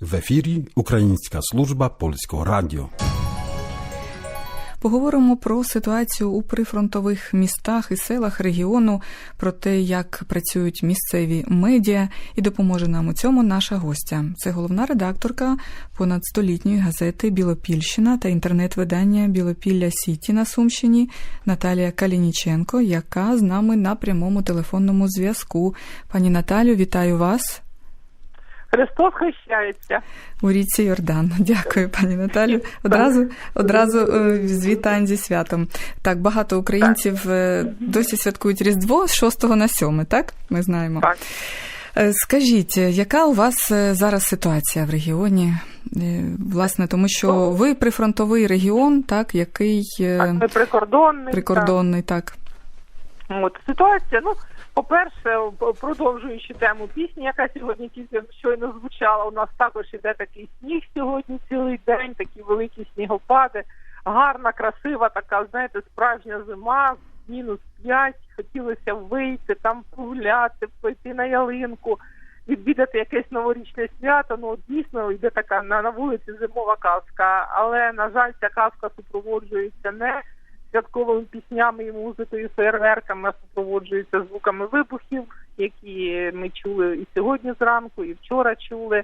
В ефірі Українська служба польського радіо. Поговоримо про ситуацію у прифронтових містах і селах регіону, про те, як працюють місцеві медіа, і допоможе нам у цьому наша гостя. Це головна редакторка понад столітньої газети Білопільщина та інтернет-видання Білопілля Сіті на Сумщині Наталія Калініченко, яка з нами на прямому телефонному зв'язку. Пані Наталю, вітаю вас. Христос хрещається. У річці Йордан. Дякую, пані Наталю. Одразу одразу е, з вітань зі святом. Так, багато українців е, досі святкують Різдво з 6 на 7, так? Ми знаємо. Так. Е, Скажіть, яка у вас зараз ситуація в регіоні? Власне, тому що ви прифронтовий регіон, так, який Так, ми прикордонний. прикордонний, так. так. От ситуація. Ну, по-перше, продовжуючи тему пісні, яка сьогодні тільки щойно звучала, у нас також іде такий сніг сьогодні цілий день, такі великі снігопади. Гарна, красива, така, знаєте, справжня зима, мінус 5. Хотілося вийти, там погуляти, пойти на ялинку, відвідати якесь новорічне свято. Ну, дійсно йде така на, на вулиці зимова казка. Але, на жаль, ця казка супроводжується не святковими піснями і музикою, фейерверками, супроводжується звуками вибухів, які ми чули і сьогодні зранку, і вчора чули.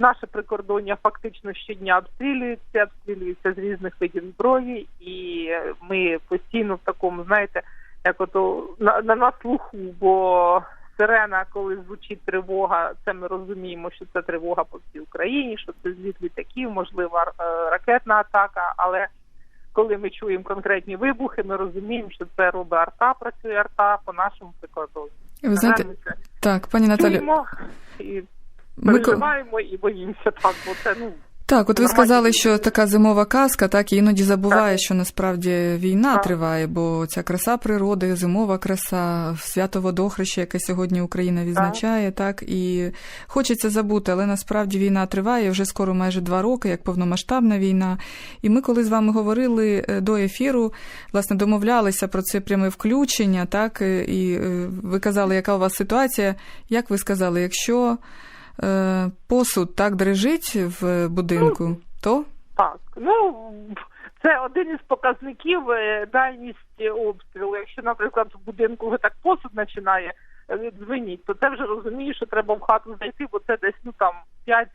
Наше прикордоння фактично щодня обстрілюється, обстрілюється з різних видів зброї, і ми постійно в такому, знаєте, як ото на, на, на слуху, бо сирена, коли звучить тривога, це ми розуміємо, що це тривога по всій Україні, що це зліт літаків, можлива е, ракетна атака, але коли ми чуємо конкретні вибухи, ми розуміємо, що це робить арта, працює арта по нашому прикладу. Ви знаєте, Ми так, пані Наталі. чуємо і ми переживаємо і боїмося так, бо це ну Так, от ви Нормально. сказали, що така зимова казка, так і іноді забуває, що насправді війна Так. триває, бо ця краса природи, зимова краса, свято водохреща, яке сьогодні Україна відзначає, так і хочеться забути, але насправді війна триває вже скоро майже два роки, як повномасштабна війна. І ми, коли з вами говорили е, до ефіру, власне, домовлялися про це пряме включення, так е, і е, ви казали, яка у вас ситуація. Як ви сказали, якщо е, посуд так дрижить в будинку, то так. Ну це один із показників е, дальність обстрілу. Якщо, наприклад, в будинку вже так посуд починає е, дзвеніть, то це вже розумієш, що треба в хату зайти, бо це десь ну там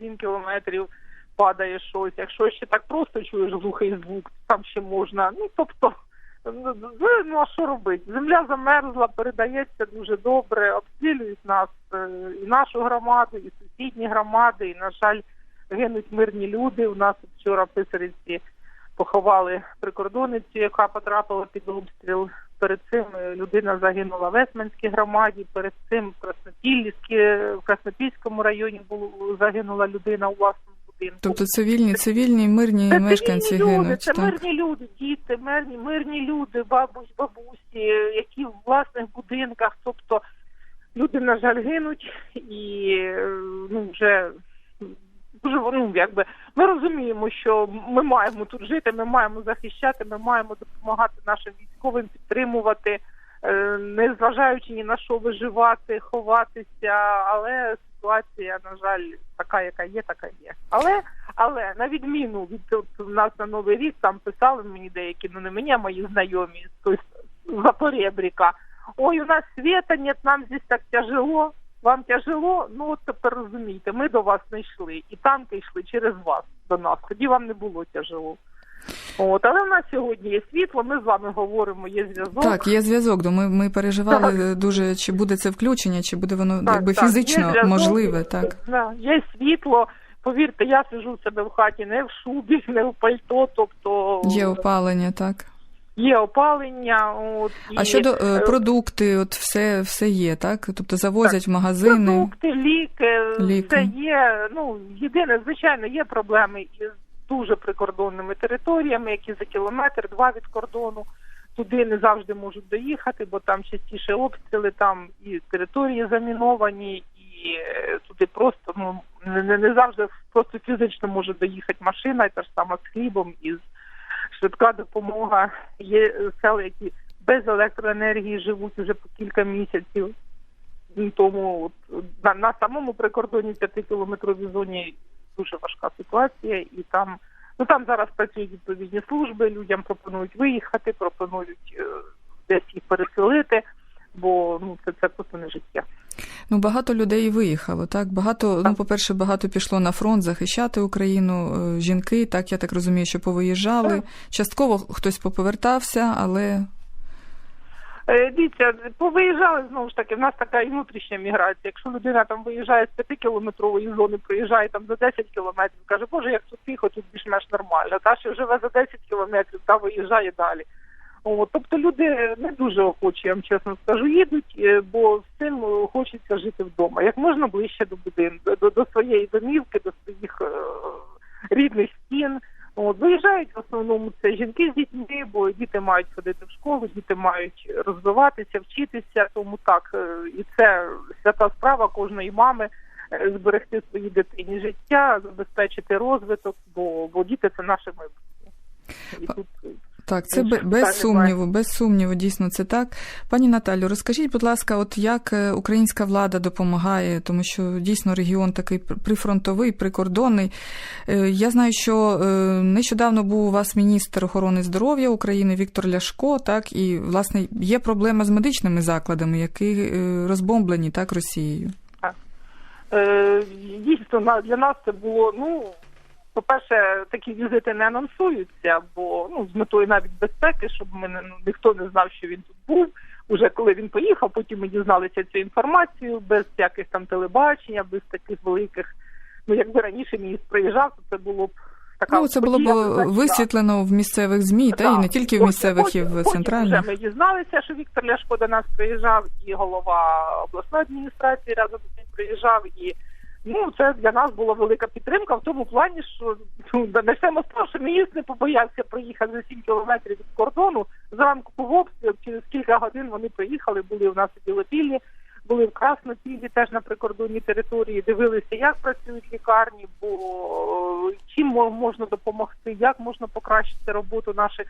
5-7 кілометрів падає щось. Якщо ще так просто чуєш глухий звук, там ще можна. Ну тобто. Ну, а що робити? Земля замерзла, передається дуже добре, обстрілюють нас е, і нашу громаду, і сусідні громади, і, на жаль, гинуть мирні люди. У нас вчора в Писарівці поховали прикордонницю, яка потрапила під обстріл. Перед цим е, людина загинула в Есменській громаді. Перед цим в Краснопільській, в Краснопільському районі було загинула людина у власному будинку. тобто цивільні, цивільні мирні Це мешканці цивільні люди, гинуть. це Так. мирні люди, діти, мирні, мирні люди, бабусь, бабусі, які в власних будинках. Тобто люди, на жаль, гинуть і ну вже дуже ну, якби ми розуміємо, що ми маємо тут жити, ми маємо захищати, ми маємо допомагати нашим військовим, підтримувати, е, не зважаючи ні на що виживати, ховатися, але ситуація, на жаль, така, яка є, така є. Але але на відміну від нас на новий рік там писали мені деякі, ну не мені, а мої знайомі з той Запорєбріка. Ой, у нас света нет, нам здесь так тяжело. Вам тяжело? Ну от тепер розумієте, ми до вас не йшли, і танки йшли через вас до нас. Тоді вам не було тяжело. От, але в нас сьогодні є світло, ми з вами говоримо, є зв'язок. Так, є зв'язок. до- Ми, ми переживали дуже, чи буде це включення, чи буде воно Так, якби так, фізично можливе. Так. Є світло. Повірте, я сижу в себе в хаті не в шубі, не в пальто, тобто Є опалення, так. є опалення. От, і, А щодо е, е, продукти, от все, все є, так? Тобто завозять в магазини. Продукти, ліки, Ліки. це є. Ну єдине, звичайно, є проблеми із дуже прикордонними територіями, які за кілометр, два від кордону. Туди не завжди можуть доїхати, бо там частіше обстріли, там і території заміновані, і е, туди просто ну не, не- завжди просто фізично може доїхати машина, і та ж сама з хлібом, і швидка допомога. Є е, села, які без електроенергії живуть уже по кілька місяців. Тому от, на, на самому прикордонні 5-кілометровій зоні дуже важка ситуація, і там ну там зараз працюють відповідні служби. Людям пропонують виїхати, пропонують е, десь їх переселити, бо ну це, це просто не життя. Ну, багато людей виїхало, так? Багато, ну, по-перше, багато пішло на фронт захищати Україну. е, Жінки, так, я так розумію, що повиїжджали. Частково хтось поповертався, але Дивіться, повиїжджали знову ж таки. В нас така і внутрішня міграція. Якщо людина там виїжджає з 5-кілометрової зони, приїжджає там за 10 кілометрів, каже, Боже, як тут тихо, тут більш-менш нормально. Та що живе за 10 кілометрів, та виїжджає далі. О, тобто люди не дуже охочі, я вам чесно скажу, їдуть, е, бо всім е, хочеться жити вдома. Як можна ближче до будинку, до, до своєї домівки, до своїх е, рідних стін. От, виїжджають в основному це жінки з дітьми, бо діти мають ходити в школу, діти мають розвиватися, вчитися. Тому так, е, і це свята справа кожної мами е, зберегти своїй дитині життя, забезпечити розвиток, бо, бо діти це наше майбутнє. І тут Так, це Тож, без сумніву, без сумніву, дійсно це так. Пані Наталю, розкажіть, будь ласка, от як е, українська влада допомагає, тому що дійсно регіон такий прифронтовий, прикордонний. Е, Я знаю, що е, нещодавно був у вас міністр охорони здоров'я України Віктор Ляшко, так, і власне є проблема з медичними закладами, які е, розбомблені так Росією. Е, Дійсно, на- для нас це було, ну, по-перше, такі візити не анонсуються, бо ну, з метою навіть безпеки, щоб ми не, ну, ніхто не знав, що він тут був. Уже коли він поїхав, потім ми дізналися цю інформацію без всяких там телебачення, без таких великих. Ну, якби раніше міністр приїжджав, то це було б така Ну, це було б висвітлено в місцевих ЗМІ, та і не тільки в Потім- місцевих, і в центральних. Потім вже ми дізналися, що Віктор Ляшко до нас приїжджав, і голова обласної адміністрації разом з ним приїжджав. І ну це для нас була велика підтримка в тому плані, що ну, начнемо з того, що міністр не побоявся проїхати за 7 кілометрів від кордону. Зранку був обстріл, через кілька годин вони приїхали, були у нас у Білопіллі, були в Краснопіллі, теж на прикордонній території, дивилися, як працюють лікарні, бо е, чим можна допомогти, як можна покращити роботу наших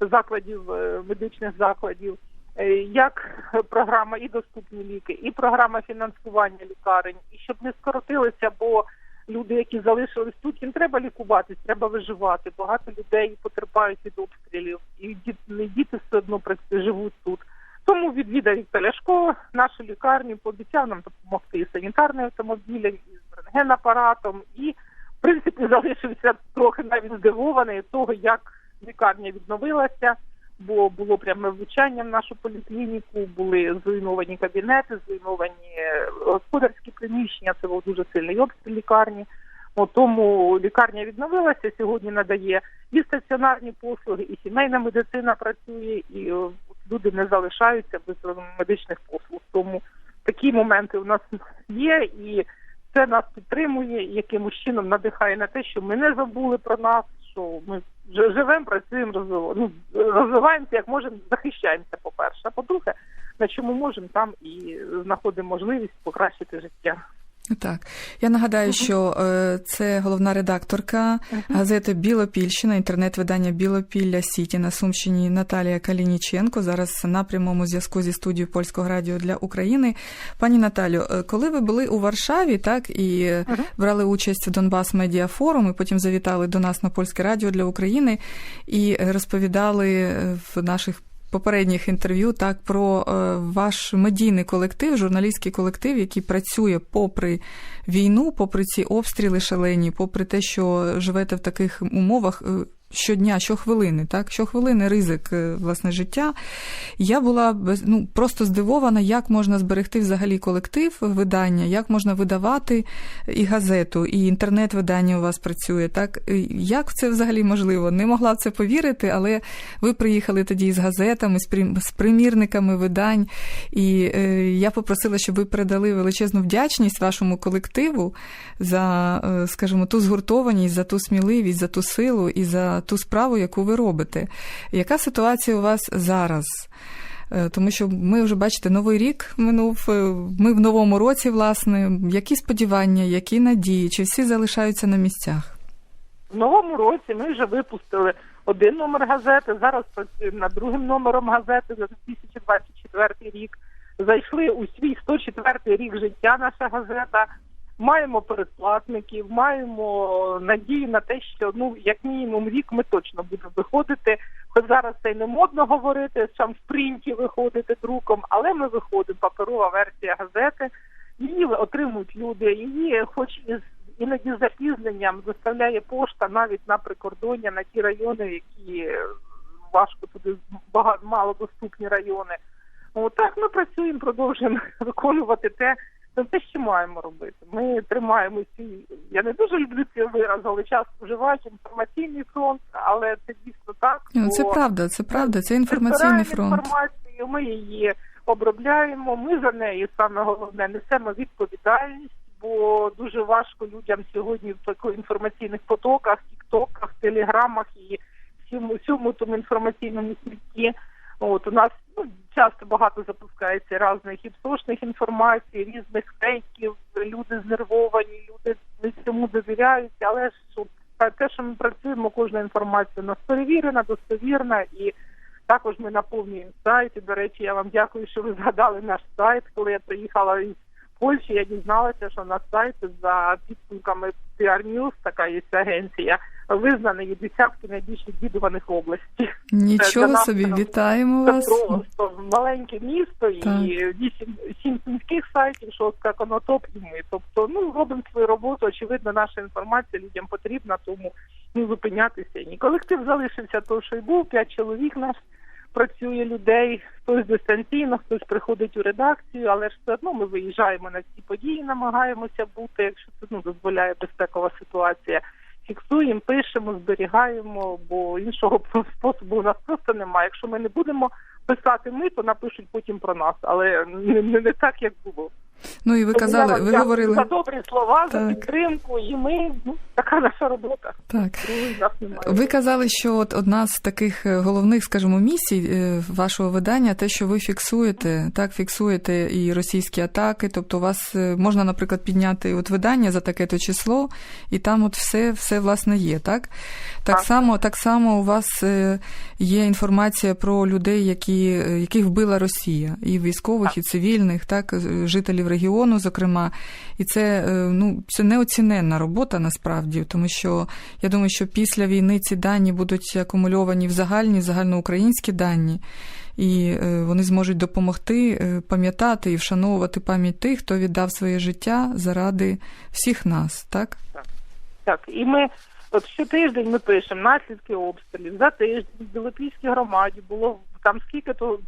закладів, е, медичних закладів, як програма і доступні ліки, і програма фінансування лікарень, і щоб не скоротилися, бо люди, які залишились тут, їм треба лікуватись, треба виживати. Багато людей потерпають від обстрілів, і діти, все одно живуть тут. Тому відвідав Віктор Ляшко нашу лікарню, пообіцяв нам допомогти і санітарним автомобілем, і з рентгенапаратом, і в принципі залишився трохи навіть здивований того, як лікарня відновилася, бо було пряме влучання в нашу поліклініку, були зруйновані кабінети, зруйновані е, господарські приміщення. Це був дуже сильний обстріл лікарні. Тому лікарня відновилася. Сьогодні надає і стаціонарні послуги, і сімейна медицина працює, і е, люди не залишаються без медичних послуг. Тому такі моменти у нас є, і це нас підтримує, і якимось чином надихає на те, що ми не забули про нас, що ми живемо, працюємо, розвиваємо, ну, розвиваємося як можемо, захищаємося, по-перше. А по-друге, на чому можемо, там і знаходимо можливість покращити життя. Так, я нагадаю, що е, це головна редакторка газети Білопільщина, інтернет-видання Білопілля Сіті на Сумщині Наталія Калініченко. Зараз на прямому зв'язку зі студією Польського радіо для України. Пані Наталю, е, коли ви були у Варшаві, так і брали участь в Донбас Медіа Форум, і потім завітали до нас на Польське радіо для України і е, розповідали в наших попередніх інтерв'ю так про е, ваш медійний колектив, журналістський колектив, який працює попри війну, попри ці обстріли шалені, попри те, що живете в таких умовах. Е, Щодня, щохвилини, так, щохвилини ризик е, власне життя. Я була ну, просто здивована, як можна зберегти взагалі колектив видання, як можна видавати і газету, і інтернет-видання у вас працює. Так Е, як це взагалі можливо? Не могла в це повірити, але ви приїхали тоді з газетами, з примірниками видань. І е, я попросила, щоб ви передали величезну вдячність вашому колективу за, е, скажімо, ту згуртованість, за ту сміливість, за ту силу і за ту справу, яку ви робите. Яка ситуація у вас зараз? Е, Тому що ми вже бачите, новий рік минув. е, Ми в новому році, власне. Які сподівання, які надії, чи всі залишаються на місцях? В новому році ми вже випустили один номер газети. Зараз працюємо над другим номером газети за 2024 рік. Зайшли у свій 104 рік життя. Наша газета. Маємо передплатників, маємо надію на те, що ну як мінімум рік ми точно будемо виходити. Хоч зараз це й не модно говорити, сам в принті виходити друком, але ми виходимо. Паперова версія газети. Її отримують люди, її, хоч і з іноді запізненням, доставляє пошта навіть на прикордоння, на ті райони, які важко туди багато мало доступні райони. Отак ми працюємо, продовжуємо виконувати те, це те, що маємо робити. Ми тримаємо ці. Я не дуже люблю ці вираз, але часто вживають інформаційний фронт, але це дійсно так. Ну, Це правда, це правда, це інформаційний фронт. інформацію, ми її обробляємо. Ми за неї саме головне несемо відповідальність, бо дуже важко людям сьогодні в таких інформаційних потоках, тіктоках, телеграмах і всьому всьому тому інформаційному смітті. От у нас ну, часто багато запускається різних і псошних інформацій, різних фейків. Люди знервовані, люди не цьому довіряють, але ж те, що ми працюємо, кожна інформація у нас перевірена, достовірна і. Також ми наповнюємо сайт. До речі, я вам дякую, що ви згадали наш сайт. Коли я приїхала із Польщі, я дізналася, що на сайті за підсумками PR News, така є агенція, визнані десятки найбільш відвідуваних областей. Нічого нас собі, вітаємо вас. просто маленьке місто і вісім сім сільських сайтів, шостка конотоп і ми. Тобто, ну робимо свою роботу. Очевидно, наша інформація людям потрібна, тому не зупинятися. Ні. Колектив залишився той, що й був, п'ять чоловік нас працює людей, хтось дистанційно, хтось приходить у редакцію, але ж все одно ми виїжджаємо на ці події, намагаємося бути, якщо це ну дозволяє безпекова ситуація. Фіксуємо, пишемо, зберігаємо, бо іншого способу у нас просто немає. Якщо ми не будемо писати ми, то напишуть потім про нас, але не, не, так, як було. Ну і ви Тому казали, ви говорили за добрі слова, за Так. підтримку, і ми ну така наша робота. так. Ви казали, що от одна з таких е, головних, скажімо, місій е, вашого видання, те, що ви фіксуєте, так фіксуєте і російські атаки. Тобто, у вас е, можна, наприклад, підняти от видання за таке то число, і там от все, все власне є, так? Так Так. само, так само у вас є інформація про людей, які, яких вбила Росія, і військових, і цивільних, так, е, регіону, зокрема. І це е, ну це неоціненна робота насправді, тому що я думаю, що після війни ці дані будуть акумульовані в загальні, загальноукраїнські дані, і е, вони зможуть допомогти е, пам'ятати і вшановувати пам'ять тих, хто віддав своє життя заради всіх нас, так? Так, і ми от щотиждень ми пишемо наслідки обстрілів. За тиждень в Білопільській громаді було там скільки то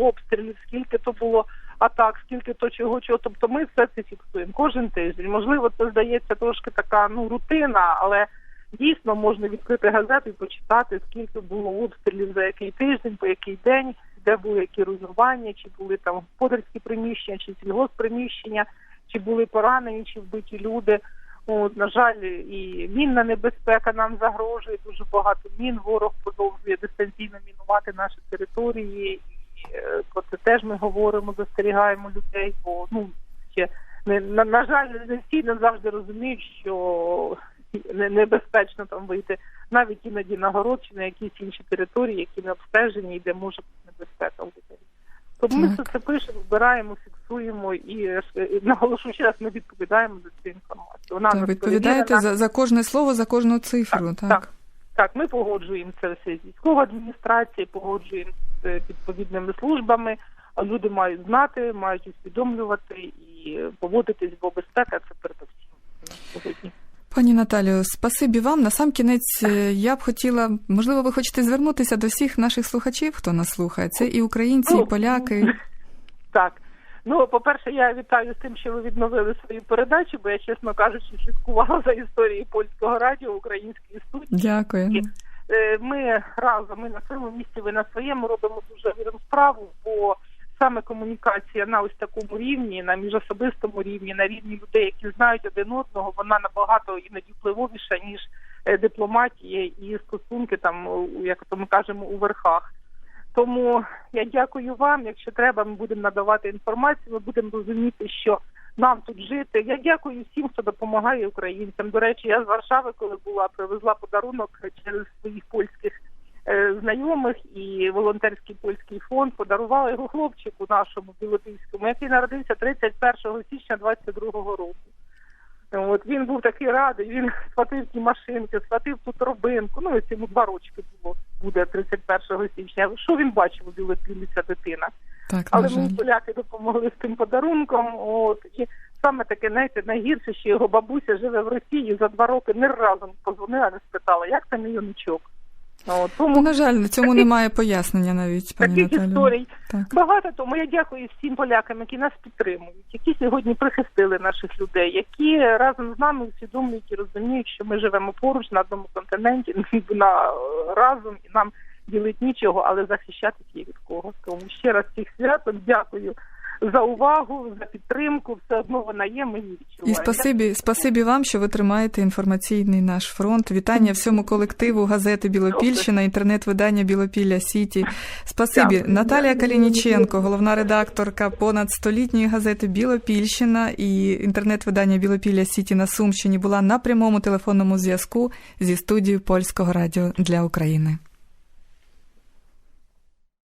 обстрілів, скільки то було атак, скільки то чого, чого. Тобто ми все це фіксуємо кожен тиждень. Можливо, це здається трошки така ну рутина, але дійсно можна відкрити газету і почитати, скільки було обстрілів за який тиждень, по який день, де були які руйнування, чи були там господарські приміщення, чи сільгосприміщення, чи були поранені, чи вбиті люди. От, на жаль, і мінна небезпека нам загрожує. Дуже багато мін. Ворог продовжує дистанційно мінувати наші території. І е, про це теж ми говоримо, застерігаємо людей. Бо ну ще не на, на жаль, не всі не завжди розуміють, що небезпечно там вийти навіть іноді на город чи на якісь інші території, які не обстежені, і де може бути небезпека людей. Тому ми все це пишемо, збираємо, фіксуємо і, і наголошую ще раз, ми відповідаємо за цю інформацію. Вона Так, відповідаєте за, за кожне слово, за кожну цифру, так? так. Так, ми погоджуємо це все з військовою адміністрацією, погоджуємо відповідними службами. А Люди мають знати, мають усвідомлювати і поводитись, бо безпека це сьогодні. Пані Наталію, спасибі вам. На сам кінець е, я б хотіла, можливо, ви хочете звернутися до всіх наших слухачів, хто нас слухає. Це і українці, і Ну, поляки. Так. Ну, по-перше, я вітаю з тим, що ви відновили свою передачу, бо я, чесно кажучи, слідкувала за історією польського радіо, української студії. Дякую. Е, Ми разом, ми на своєму місці, ви на своєму робимо дуже вірну справу, бо саме комунікація на ось такому рівні, на міжособистому рівні, на рівні людей, які знають один одного, вона набагато іноді впливовіша, ніж е, дипломатія і стосунки там, як то ми кажемо, у верхах. Тому я дякую вам. Якщо треба, ми будемо надавати інформацію. Ми будемо розуміти, що нам тут жити. Я дякую всім, хто допомагає українцям. До речі, я з Варшави, коли була, привезла подарунок через своїх польських е, знайомих і волонтерський польський фонд подарувала його хлопчику нашому білопільському, який народився 31 січня 22 року. От він був такий радий, він схватив ті машинки, схватив ту торбинку. Ну, ось йому два рочки було, буде 31 січня. Що він бачив у Білопіллі ця дитина? Так, Але мені поляки допомогли з тим подарунком. От і саме таке, знаєте, найгірше, що його бабуся живе в Росії за два роки не разом позвонила, не спитала, як там її онучок. От, тому Ну, на жаль, цьому таких- немає пояснення навіть, пані таких історій Так. багато. Тому я дякую всім полякам, які нас підтримують, які сьогодні прихистили наших людей, які разом з нами усвідомлюють і розуміють, що ми живемо поруч на одному континенті, на разом і нам ділить нічого, але захищатись є від ще раз всіх святом дякую за увагу, за підтримку. Все одно вона є. Ми її відчуваємо. І спасибі, спасибі вам, що ви тримаєте інформаційний наш фронт. Вітання всьому колективу газети Білопільщина, інтернет-видання Білопілля Сіті. Спасибі. Дякую. Наталія Калініченко, головна редакторка понад столітньої газети Білопільщина і інтернет-видання Білопілля Сіті на Сумщині була на прямому телефонному зв'язку зі студією польського радіо для України.